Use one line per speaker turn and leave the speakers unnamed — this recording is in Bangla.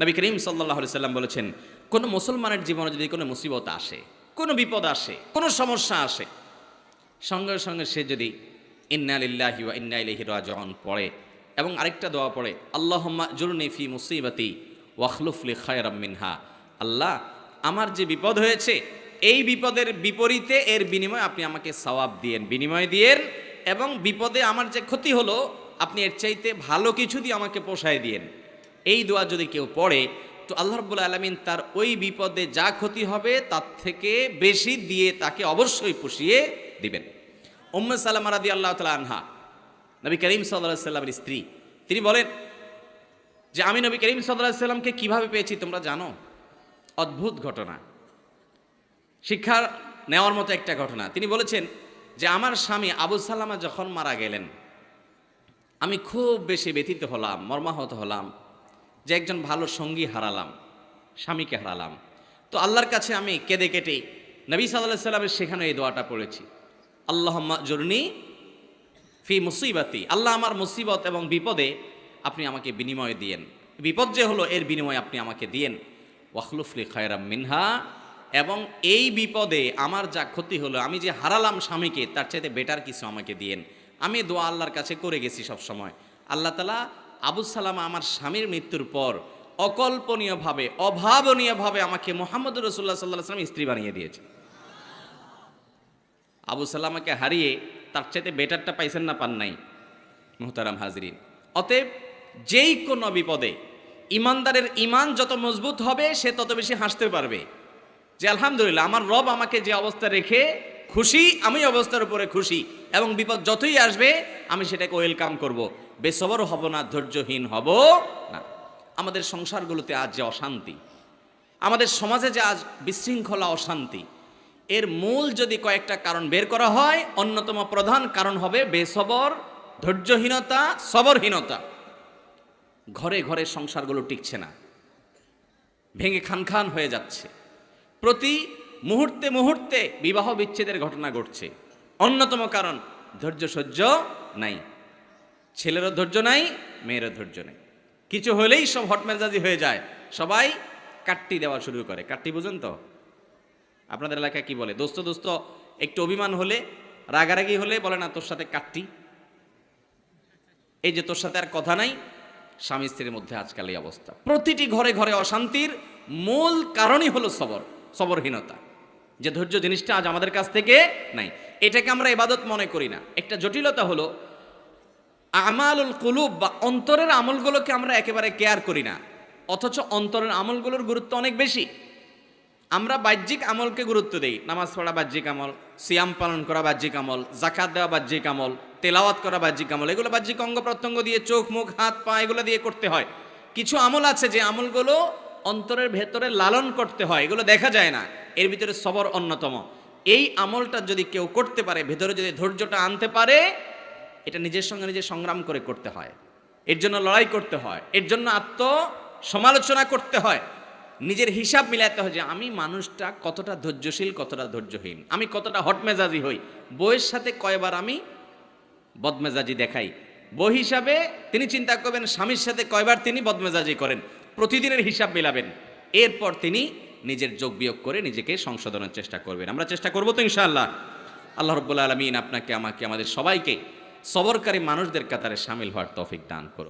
নবী করিম সাল্লাহ সাল্লাম বলেছেন, কোনো মুসলমানের জীবনে যদি কোনো মুসিবত আসে, কোনো বিপদ আসে, কোনো সমস্যা আসে, সঙ্গে সঙ্গে সে যদি ইন্না লিল্লাহি ওয়া ইন্না ইলাইহি রাজিউন পড়ে এবং আরেকটা দোয়া পড়ে, আল্লাহুম্মা জুরনি ফি মুসিবাতি ওয়াখলুফলি খায়রাম মিনহা। আল্লাহ, আমার যে বিপদ হয়েছে, এই বিপদের বিপরীতে এর বিনিময়ে আপনি আমাকে সওয়াব দিয়েন, বিনিময় দিয়েন এবং বিপদে আমার যে ক্ষতি হলো, আপনি এর চাইতে ভালো কিছু দিয়ে আমাকে পোষায় দিয়েন। এই দোয়া যদি কেউ পড়ে, তো আল্লাহ রব্বুল আলমিন তার ওই বিপদে যা ক্ষতি হবে তার থেকে বেশি দিয়ে তাকে অবশ্যই পুষিয়ে দিবেন। উম্মে সালামা রাদি আল্লাহ তালা আনহা, নবী করিম সাল্লাহ সাল্লামের স্ত্রী, তিনি বলেন যে, আমি নবী করিম সাল্লাহ সাল্লামকে কীভাবে পেয়েছি তোমরা জানো? অদ্ভুত ঘটনা। শিক্ষা নেওয়ার মতো একটা ঘটনা। তিনি বলেছেন যে, আমার স্বামী আবু সালামা যখন মারা গেলেন, আমি খুব বেশি ব্যথিত হলাম, মর্মাহত হলাম। যে একজন ভালো সঙ্গী হারালাম, স্বামীকে হারালাম। তো আল্লাহর কাছে আমি কেঁদে কেটে নবী সাল্লাহ সাল্লামের সেখানে এই দোয়াটা পড়েছি। আল্লাহ জরুনি ফি মুসিবাতি। আল্লাহ আমার মুসিবত এবং বিপদে আপনি আমাকে বিনিময় দিয়েন। বিপদ যে হলো, এর বিনিময়ে আপনি আমাকে দিয়েন। ওয়াখলুফলি খায়রাম মিনহা। এবং এই বিপদে আমার যা ক্ষতি হলো, আমি যে হারালাম স্বামীকে, তার চাইতে বেটার কিছু আমাকে দিয়েন। আমি দোয়া আল্লাহর কাছে করে গেছি সব সময় আল্লাহ তালা আবু সালামা আমার স্বামীর মৃত্যুর পর অকল্পনীয়ভাবে, অভাবনীয়ভাবে আমাকে মোহাম্মদ রসুল্লাহ সাল্লাহ সাল্লাম স্ত্রী বানিয়ে দিয়েছে। আবু সালামাকে হারিয়ে তার চাইতে বেটারটা পাইছেন না, পান নাই। মোহতারাম হাজরিন। অতএব যেই কোনো বিপদে ইমানদারের ইমান যত মজবুত হবে, সে তত বেশি হাসতে পারবে। যে আলহামদুলিল্লাহ, আমার রব আমাকে যে অবস্থা রেখে খুশি, আমি অবস্থার উপরে খুশি এবং বিপদ যতই আসবে, আমি সেটাকে ওয়েলকাম করব। বেসবর হব না, ধৈর্যহীন হব না। আমাদের সংসারগুলোতে আজ যে অশান্তি, আমাদের সমাজে যে আজ বিশৃঙ্খলা, অশান্তি, এর মূল যদি কয়েকটা কারণ বের করা হয়, অন্যতম প্রধান কারণ হবে বেসবর, ধৈর্যহীনতা, সবরহীনতা। ঘরে ঘরে সংসারগুলো টিকছে না, ভেঙে খান খান হয়ে যাচ্ছে। প্রতি মুহূর্তে মুহূর্তে বিবাহ বিচ্ছেদের ঘটনা ঘটছে। অন্যতম কারণ, ধৈর্য সহ্য নাই। ছেলেরও ধৈর্য নাই, মেয়েরও ধৈর্য নেই। কিছু হলেই সব হটমেজাজি হয়ে যায়। সবাই কাট্টি দেওয়া শুরু করে। কাট্টি বুঝুন তো? আপনাদের এলাকায় কি বলে? দোস্ত দোস্ত, একটু অভিমান হলে, রাগারাগি হলে বলে না, তোর সাথে কাট্টি? এই যে তোর সাথে আর কথা নাই, স্বামী স্ত্রীর মধ্যে আজকাল এই অবস্থা। প্রতিটি ঘরে ঘরে অশান্তির মূল কারণই হলো সবর, সবরহীনতা। যে ধৈর্য জিনিসটা আজ আমাদের কাছ থেকে নাই, এটাকে আমরা ইবাদত মনে করি না। একটা জটিলতা হলো আমালুল কুলুব বা অন্তরের আমলগুলোকে আমরা একেবারে কেয়ার করি না। অথচ অন্তরের আমলগুলোর গুরুত্ব অনেক বেশি। আমরা বাহ্যিক আমলকে গুরুত্ব দেই। নামাজ পড়া বাহ্যিক আমল, সিয়াম পালন করা বাহ্যিক আমল জাকাত দেওয়া বাহ্যিক আমল, তেলাওয়াত করা বাহ্যিক আমল, এগুলো বাহ্যিক অঙ্গ প্রত্যঙ্গ দিয়ে চোখ, মুখ, হাত, পা এগুলো দিয়ে করতে হয়। কিছু আমল আছে যে আমলগুলো অন্তরের ভেতরে লালন করতে হয়, এগুলো দেখা যায় না। এর ভিতরে সবর অন্যতম। এই আমলটা যদি কেউ করতে পারে, ভেতরে যদি ধৈর্যটা আনতে পারে এটা নিজের সঙ্গে নিজে সংগ্রাম করে করতে হয়। এর জন্য লড়াই করতে হয়। এর জন্য আত্ম সমালোচনা করতে হয়। নিজের হিসাব মিলাতে হয় যে আমি মানুষটা কতটা ধৈর্যশীল, কতটা ধৈর্যহীন। আমি কতটা হটমেজাজি হই। বইয়ের সাথে কয়বার আমি বদমেজাজি দেখাই। বই হিসাবে তিনি চিন্তা করবেন, স্বামীর সাথে কয়বার তিনি বদমেজাজি করেন। প্রতিদিনের হিসাব মিলাবেন। এরপর তিনি নিজের যোগ বিয়োগ করে নিজেকে সংশোধনের চেষ্টা করবেন। আমরা চেষ্টা করব তো ইনশাআল্লাহ। আল্লাহ রব্বুল্লা আলমিন আপনাকে, আমাকে, আমাদের সবাইকে সবরকারী মানুষদের কাতারে সামিল হওয়ার তফিক দান করুন।